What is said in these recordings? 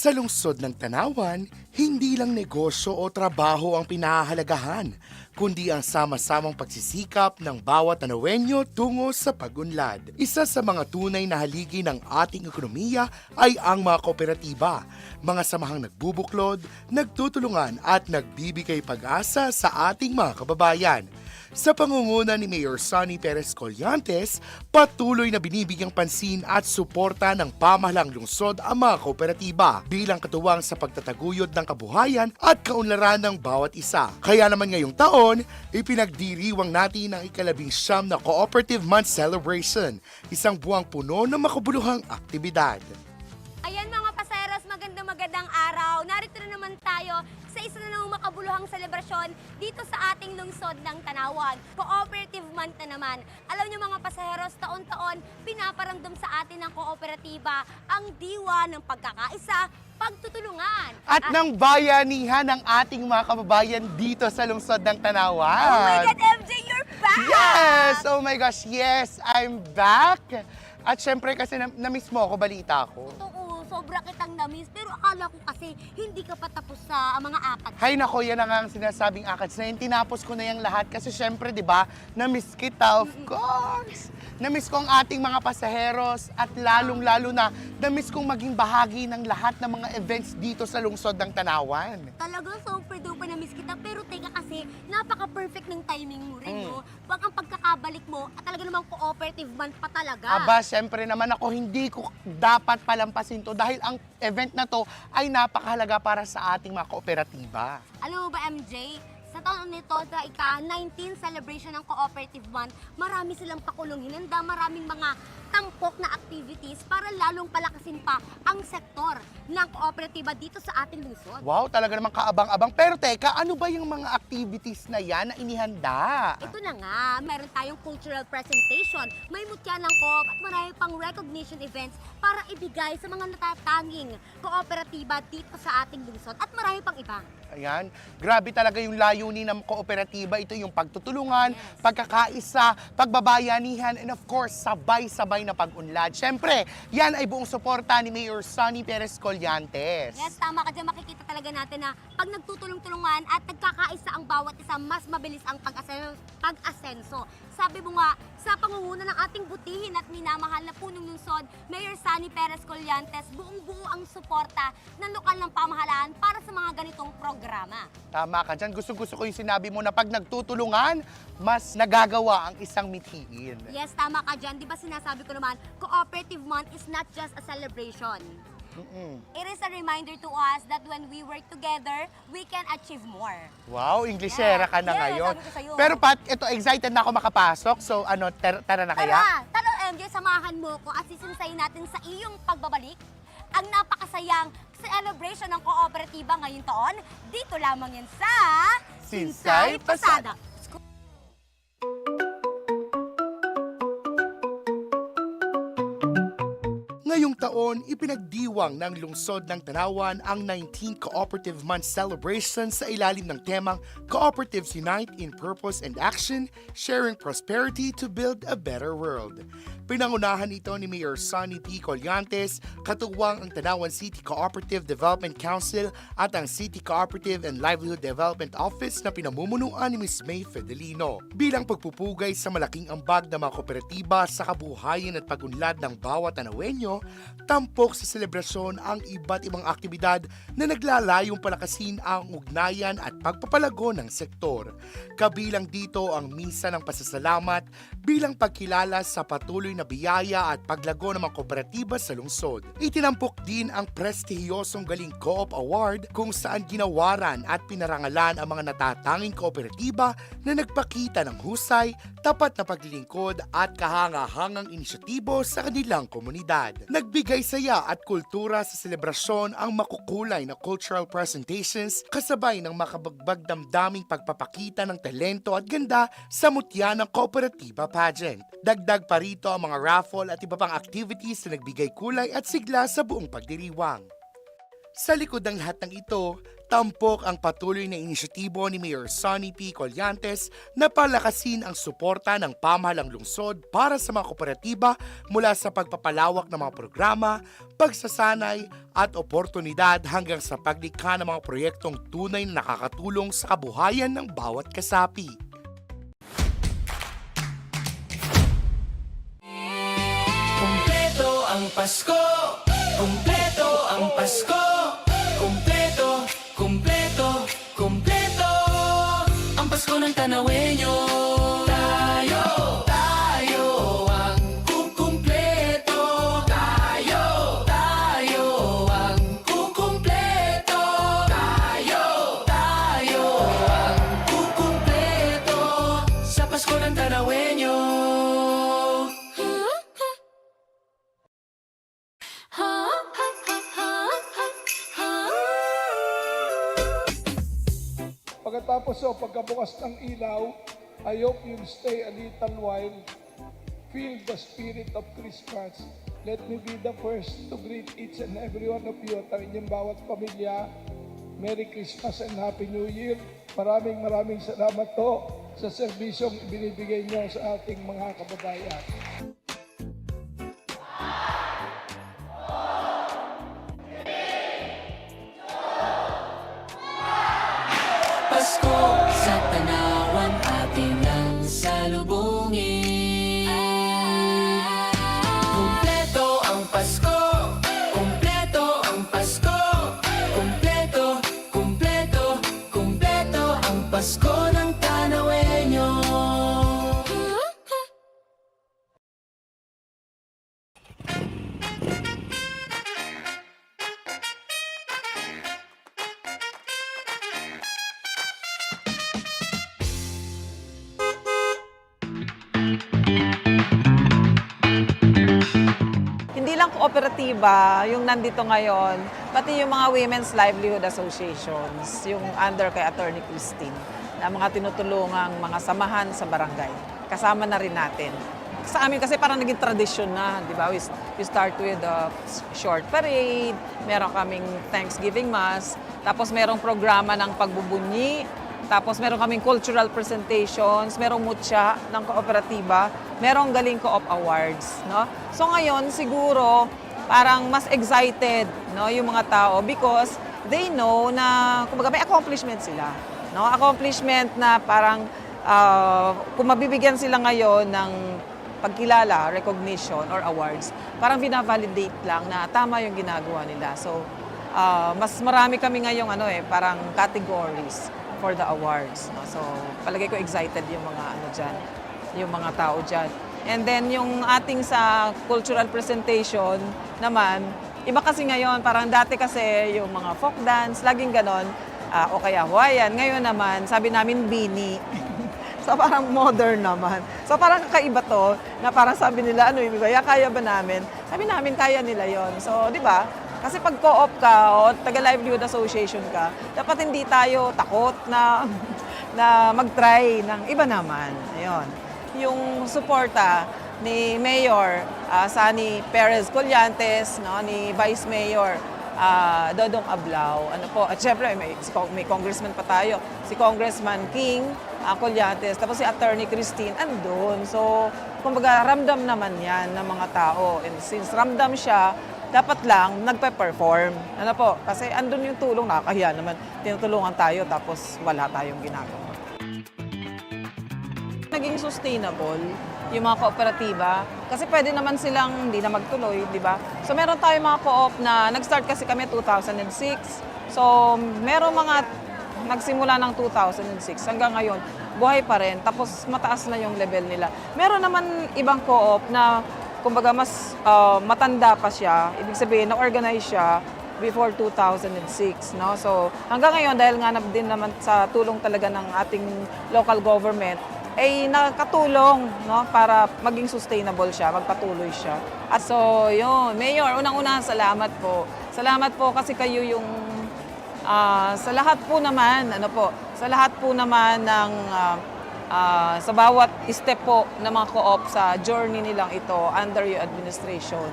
Sa lungsod ng Tanawan, hindi lang negosyo o trabaho ang pinahahalagahan, kundi ang sama-samang pagsisikap ng bawat Tanawenyo tungo sa pag-unlad. Isa sa mga tunay na haligi ng ating ekonomiya ay ang mga kooperatiba, mga samahang nagbubuklod, nagtutulungan at nagbibigay pag-asa sa ating mga kababayan. Sa pangunguna ni Mayor Sonny Perez Collantes, patuloy na binibigyang pansin at suporta ng pamahalang lungsod ang mga kooperatiba bilang katuwang sa pagtataguyod ng kabuhayan at kaunlaran ng bawat isa. Kaya naman ngayong taon, ipinagdiriwang natin ang ikalabing siyam na Cooperative Month Celebration, isang buwang puno ng makabuluhang aktibidad. Ayan mga magandang araw. Narito na naman tayo sa isa na namang makabuluhang selebrasyon dito sa ating lungsod ng Tanawan. Cooperative Month na naman. Alam niyo mga paseros, taon-taon pinaparamdam sa atin ng kooperatiba ang diwa ng pagkakaisa, pagtutulungan. At ng bayanihan ng ating mga kababayan dito sa lungsod ng Tanawan. Oh my God, MJ, you're back! Yes! Oh my gosh, yes! I'm back! At syempre kasi na- na-miss mo ako, balita ko. Oo, sobra kitang na-miss. Pero akala ko kasi hindi ka pa tapos sa mga akad. Hay nako, yan na nga ang sinasabing akads na yun. Tinapos ko na yung lahat kasi syempre, di ba, na-miss kita, of course. Na-miss ko ang ating mga pasaheros at lalong-lalo na na-miss kong maging bahagi ng lahat ng mga events dito sa lungsod ng Tanawan. Talagang super duper na miss kita. Pero teka kasi, napaka-perfect ng timing mo rin, Mm. no? Pag ang pagkakabalik mo, at talaga namang cooperative month pa talaga. Aba, syempre naman ako, hindi ko dapat palampasin to dahil ang event na to ay napakahalaga para sa ating mga kooperatiba. Alam mo ba, MJ? Sa taon nito, sa ika-19 celebration ng Cooperative Month, marami silang pakulong hinanda, maraming mga tampok na activities para lalong palakasin pa ang sektor ng kooperatiba dito sa ating lungsod. Wow, talaga namang kaabang-abang. Pero teka, ano ba yung mga activities na yan na inihanda? Ito na nga, meron tayong cultural presentation, may mutya ng coop at marami pang recognition events para ibigay sa mga natatanging kooperatiba dito sa ating lungsod at marami pang iba. Ayan, grabe talaga yung layunin ng kooperatiba. Ito yung pagtutulungan, Yes. pagkakaisa, pagbabayanihan, and of course, sabay-sabay na pag-unlad. Siyempre, yan ay buong suporta ni Mayor Sonny Perez Collantes. Yes, tama ka dyan. Makikita talaga natin na pag nagtutulong-tulungan at nagkakaisa ang bawat isa, mas mabilis ang pag-asenso. pag-asenso. Sabi mo nga, sa pangunguna ng ating butihin at minamahal na punong lungsod, Mayor Sunny Perez Collantes, buong-buo ang suporta ng lokal ng pamahalaan para sa mga ganitong programa. Tama ka dyan. Gusto-gusto ko yung sinabi mo na pag nagtutulungan, mas nagagawa ang isang mithiin. Yes, tama ka dyan. Di ba sinasabi ko naman, Cooperative Month is not just a celebration. It is a reminder to us that when we work together, we can achieve more. Wow, Inglesera ka na Yes, ngayon. sabi ko sa'yo. Pero Pat, ito, excited na ako makapasok. So, ano, ter- tara na kaya? Tara, tara MJ, samahan mo ko at sisinsayin natin sa iyong pagbabalik ang napakasayang celebration ng kooperatiba ngayong taon. Dito lamang yan sa Sinsay Pasada. Ngayong taon, ipinagdiwang ng lungsod ng Tanawan ang 19th Cooperative Month Celebration sa ilalim ng temang Cooperatives Unite in Purpose and Action, Sharing Prosperity to Build a Better World. Pinangunahan ito ni Mayor Sonny P. Collantes, katuwang ang Tanawan City Cooperative Development Council at ang City Cooperative and Livelihood Development Office na pinamumunuan ni Ms. May Fedelino. Bilang pagpupugay sa malaking ambag ng mga kooperatiba sa kabuhayan at pagunlad ng bawat Tanawenyo, tampok sa selebrasyon ang iba't ibang aktibidad na naglalayong palakasin ang ugnayan at pagpapalago ng sektor. Kabilang dito ang misa ng pasasalamat bilang pagkilala sa patuloy na biyaya at paglago ng mga kooperatiba sa lungsod. Itinampok din ang prestihiyosong Galing Co-op Award kung saan ginawaran at pinarangalan ang mga natatanging kooperatiba na nagpakita ng husay, tapat na paglilingkod at kahanga-hangang inisyatibo sa kanilang komunidad. Nagbigay saya at kultura sa selebrasyon ang makukulay na cultural presentations kasabay ng makabagbag damdaming pagpapakita ng talento at ganda sa mutya ng kooperatiba pageant. Dagdag pa rito ang mga raffle at iba pang activities na nagbigay kulay at sigla sa buong pagdiriwang. Sa likod ng lahat ng ito, tampok ang patuloy na inisyatibo ni Mayor Sonny P. Collantes na palakasin ang suporta ng pamahalang lungsod para sa mga kooperatiba mula sa pagpapalawak ng mga programa, pagsasanay at oportunidad hanggang sa paglikha ng mga proyektong tunay na nakakatulong sa kabuhayan ng bawat kasapi. Kumpleto ang Pasko Kumpleto ang Pasko Tanawenyo Tayo, tayo ang kukumpleto. Tayo, tayo ang kukumpleto. Tayo, tayo ang kukumpleto. Ng Tanawenyo Pagkatapos o pagkabukas ng ilaw, I hope you'll stay a little while. Feel the spirit of Christmas. Let me be the first to greet each and every one of you at ang inyong bawat pamilya. Merry Christmas and Happy New Year. Maraming maraming salamat po sa serbisyong ibinibigay niyo sa ating mga kababayan. Pasko sa tanawan atin ang Lang kooperatiba yung nandito ngayon, pati yung mga Women's Livelihood Associations, yung under kay Attorney Christine, na mga tinutulungang mga samahan sa barangay. Kasama na rin natin. Sa amin kasi parang naging tradisyon na, di ba? We, we start with a short parade, meron kaming Thanksgiving Mass, tapos merong programa ng pagbubunyi, tapos meron kaming cultural presentations, merong mutya ng kooperatiba, merong galing co-op awards, no? So ngayon siguro parang mas excited, no, yung mga tao because they know na kumbaga may accomplishment sila, no? Accomplishment na parang ah, kung mabibigyan sila ngayon ng pagkilala, recognition or awards, parang binavalidate lang na tama yung ginagawa nila. So ah, mas marami kami ngayong ano eh, parang categories for the awards. No? So, palagay ko excited yung mga ano dyan, yung mga tao dyan. And then yung ating sa cultural presentation naman, iba kasi ngayon, parang dati kasi yung mga folk dance, laging ganon, ah, o kaya Hawaiian. Ngayon naman, sabi namin bini. So parang modern naman. So parang kakaiba to, na parang sabi nila, ano yung kaya kaya ba namin? Sabi namin, kaya nila yon So, di ba? Kasi pag co-op ka o taga livelihood association ka, dapat hindi tayo takot na na mag-try ng iba naman. Ayun. Yung suporta ni Mayor ah, Sani Perez Collantes, no, ni Vice Mayor ah, Dodong Ablao. Ano po? At syempre may, may congressman pa tayo. Si Congressman King uh, Collantes, tapos si Attorney Christine andun. So, kumbaga ramdam naman 'yan ng mga tao. And since ramdam siya, dapat lang nagpe-perform. Ano po? Kasi andun yung tulong, nakakahiya naman. Tinutulungan tayo tapos wala tayong ginagawa. Naging sustainable yung mga kooperatiba kasi pwede naman silang hindi na magtuloy, di ba? So meron tayong mga co-op na nag-start kasi kami 2006. So meron mga nagsimula ng 2006 hanggang ngayon buhay pa rin tapos mataas na yung level nila. Meron naman ibang co-op na kumbaga mas ah, matanda pa siya, ibig sabihin na-organize siya before 2006, no? So, hanggang ngayon dahil nga din naman sa tulong talaga ng ating local government, ay nakatulong, no, para maging sustainable siya, magpatuloy siya. At so, yun, Mayor, unang-una salamat po. Salamat po kasi kayo yung ah, sa lahat po naman, ano po, sa lahat po naman ng ah, ah, sa bawat step po ng mga co-op sa journey nilang ito under your administration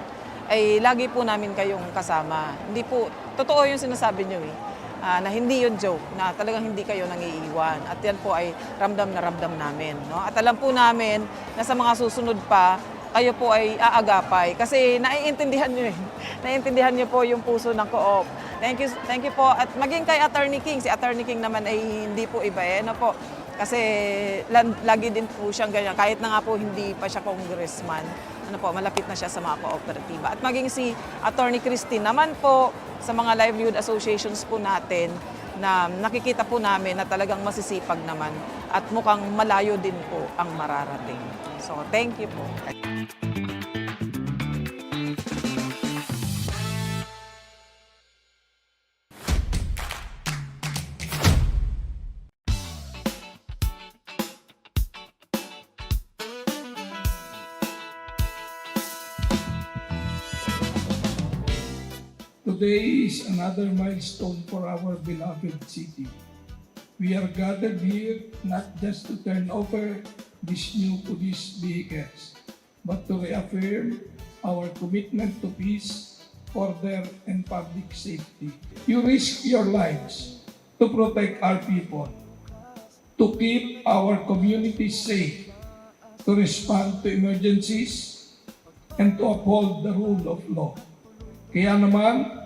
ay lagi po namin kayong kasama. Hindi po, totoo yung sinasabi nyo eh, ah, na hindi yun joke, na talagang hindi kayo nangiiwan. At yan po ay ramdam na ramdam namin. No? At alam po namin na sa mga susunod pa, kayo po ay aagapay. Kasi naiintindihan nyo eh. Naiintindihan nyo po yung puso ng co-op. Thank you, thank you po. At maging kay Attorney King, si Attorney King naman ay hindi po iba eh. Ano po, kasi lagi din po siyang ganyan. Kahit na nga po hindi pa siya congressman, ano po, malapit na siya sa mga kooperatiba. At maging si Attorney Christine naman po sa mga livelihood associations po natin na nakikita po namin na talagang masisipag naman at mukhang malayo din po ang mararating. So, thank you po. Today is another milestone for our beloved city. We are gathered here not just to turn over these new police vehicles, but to reaffirm our commitment to peace, order, and public safety. You risk your lives to protect our people, to keep our communities safe, to respond to emergencies, and to uphold the rule of law. Kaya naman,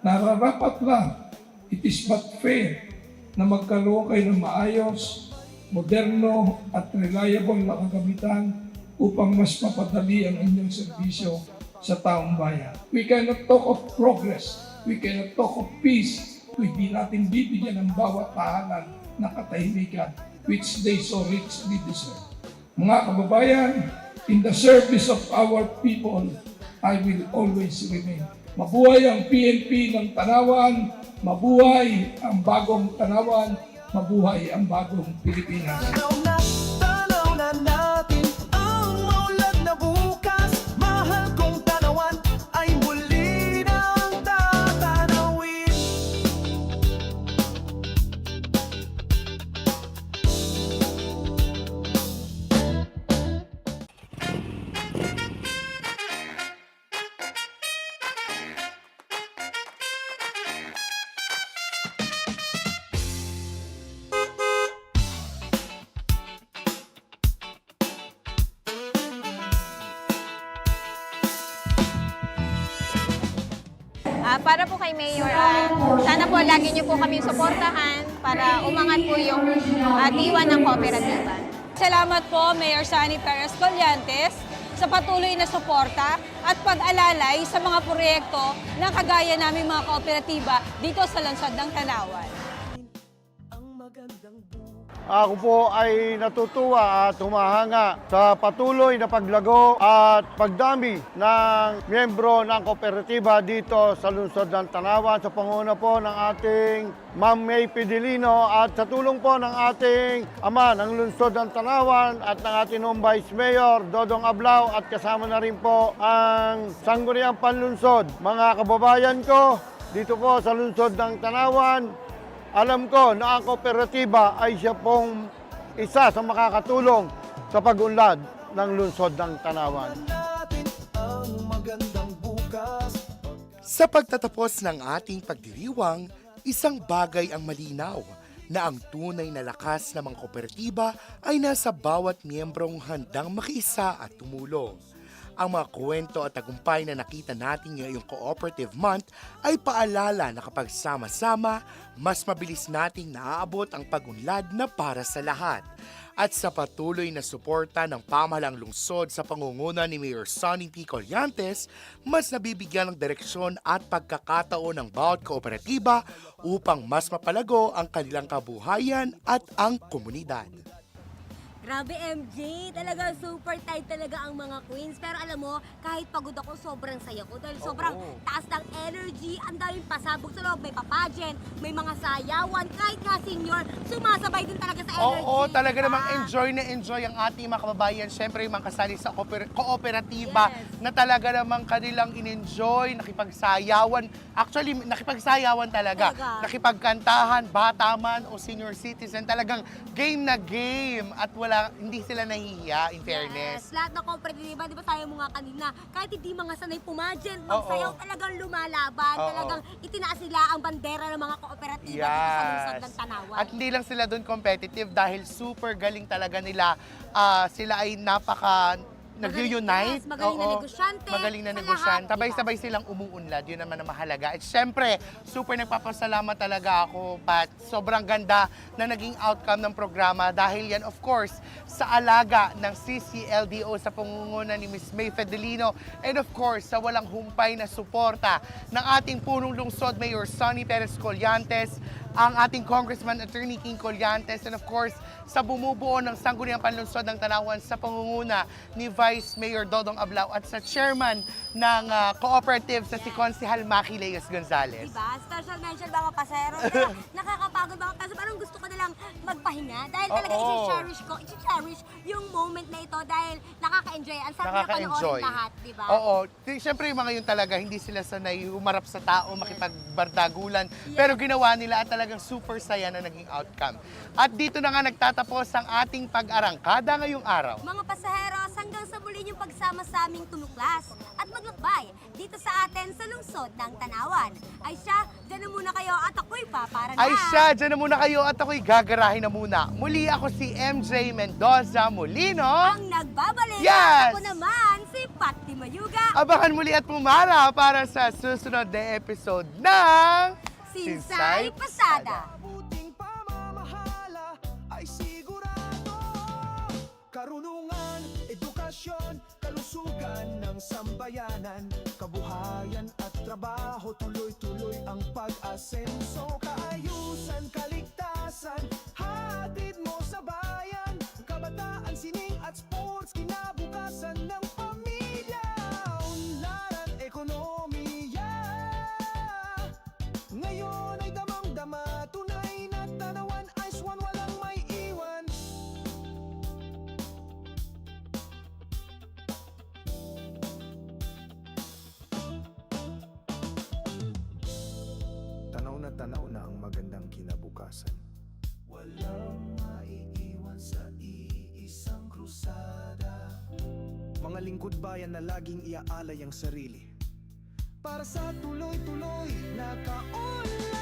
nararapat lang, it is but fair na magkaroon kayo ng maayos, moderno at reliable na kagamitan upang mas mapadali ang inyong serbisyo sa taong bayan. We cannot talk of progress, we cannot talk of peace hindi natin bibigyan ng bawat tahanan ng katahimikan which they so richly deserve. Mga kababayan, in the service of our people, I will always remain. Mabuhay ang PNP ng Tanawan, mabuhay ang bagong Tanawan, mabuhay ang bagong Pilipinas. Ah, para po kay Mayor, ah, sana po lagi niyo po kami suportahan para umangat po yung uh, diwa ng kooperatiba. Salamat po, Mayor Sani Perez Collantes, sa patuloy na suporta at pag-alalay sa mga proyekto ng kagaya naming mga kooperatiba dito sa Lansod ng Tanawan. Ako po ay natutuwa at humahanga sa patuloy na paglago at pagdami ng miyembro ng kooperatiba dito sa lungsod ng Tanawan sa panguna po ng ating Ma'am May Pidilino at sa tulong po ng ating ama ng lungsod ng Tanawan at ng ating home Vice Mayor Dodong Ablao at kasama na rin po ang Sangguniang Panlunsod. Mga kababayan ko, dito po sa lungsod ng Tanawan, alam ko na ang kooperatiba ay siya pong isa sa makakatulong sa pag-unlad ng lungsod ng Tanawan. Sa pagtatapos ng ating pagdiriwang, isang bagay ang malinaw na ang tunay na lakas ng mga kooperatiba ay nasa bawat miyembrong handang makiisa at tumulong. Ang mga kwento at tagumpay na nakita natin ngayong Cooperative Month ay paalala na kapag sama-sama, mas mabilis nating naaabot ang pagunlad na para sa lahat. At sa patuloy na suporta ng pamahalang lungsod sa pangunguna ni Mayor Sonny P. Collantes, mas nabibigyan ng direksyon at pagkakataon ng bawat kooperatiba upang mas mapalago ang kanilang kabuhayan at ang komunidad. Grabe MJ, talaga super tight talaga ang mga queens. Pero alam mo, kahit pagod ako, sobrang saya ko. Dahil sobrang taas ng energy, ang daming pasabog sa loob. May papageant, may mga sayawan. Kahit nga senior, sumasabay din talaga sa energy. Oo, talaga Ah. namang enjoy na enjoy ang ating mga kababayan. Siyempre, yung mga kasali sa kooper- kooperatiba Yes. na talaga namang kanilang in-enjoy, nakipagsayawan. Actually, nakipagsayawan talaga. Talaga. Nakipagkantahan, bata man o senior citizen. Talagang game na game at wala wala, hindi sila nahihiya, in fairness. Yes, lahat ng kooperatiba, di ba tayo mo nga kanina, kahit hindi mga sanay pumageant, Oo. magsayaw, talagang lumalaban, Oo. talagang itinaas nila ang bandera ng mga kooperatiba dito sa lungsod ng Tanawan. At hindi lang sila doon competitive dahil super galing talaga nila. Ah, sila ay napaka nag-unite. yes, magaling na Oo. negosyante, Magaling na sa negosyante. lahat, Sabay-sabay silang umuunlad. Yun naman ang mahalaga. At syempre, super nagpapasalamat talaga ako, Pat. Sobrang ganda na naging outcome ng programa dahil yan, of course, sa alaga ng CCLDO sa pangunguna ni Ms. May Fedelino and of course, sa walang humpay na suporta ng ating punong lungsod, Mayor Sonny Perez Collantes, ang ating Congressman Attorney King Collantes, and of course, sa bumubuo ng Sangguniang Panlunsod ng Tanawan sa pangunguna ni Vice Mayor Dodong Ablao at sa chairman ng ah, cooperative sa si Konsehal Maki Leos Gonzalez. Diba? Special mention mga pasero na nakakapagod mga kasi parang gusto ko nilang magpahinga dahil talaga Oo. isi-cherish ko, isi-cherish yung moment na ito dahil nakaka-enjoy. Ang sarap na Nakaka-enjoy. panoorin lahat, di ba? Oo. Di- Siyempre yung mga yun talaga, hindi sila sanay umarap sa tao, makipagbardagulan. Pero ginawa nila at talagang super saya na naging outcome. At dito na nga nagtatapos ang ating pag-arangkada ngayong araw. Mga pasaheros, hanggang sa muli yung pagsama sa aming tumuklas at maglakbay dito sa atin sa lungsod ng Tanawan. Ay siya, dyan na muna kayo at ako'y papara na. Ay siya, dyan na muna kayo at ako'y gagarahin na muna. Muli ako si MJ Mendoza Molino. Ang nagbabalik, Yes! ako naman si Patti Mayuga. Abangan muli at pumara para sa susunod na episode ng Sinsay Pasada. Mabuting pamamahala ay sigurado. Karunungan, edukasyon, kalusugan ng sambayanan. Kabuhayan at trabaho, tuloy-tuloy ang pag-asenso. Kaayusan, kaligtasan, hatid mo sa bayan. Kabataan, sining at Tanaw na tanaw na ang magandang kinabukasan. Walang maiiwan sa iisang krusada. Mga lingkod bayan na laging iaalay ang sarili. Para sa tuloy-tuloy na kaunlaran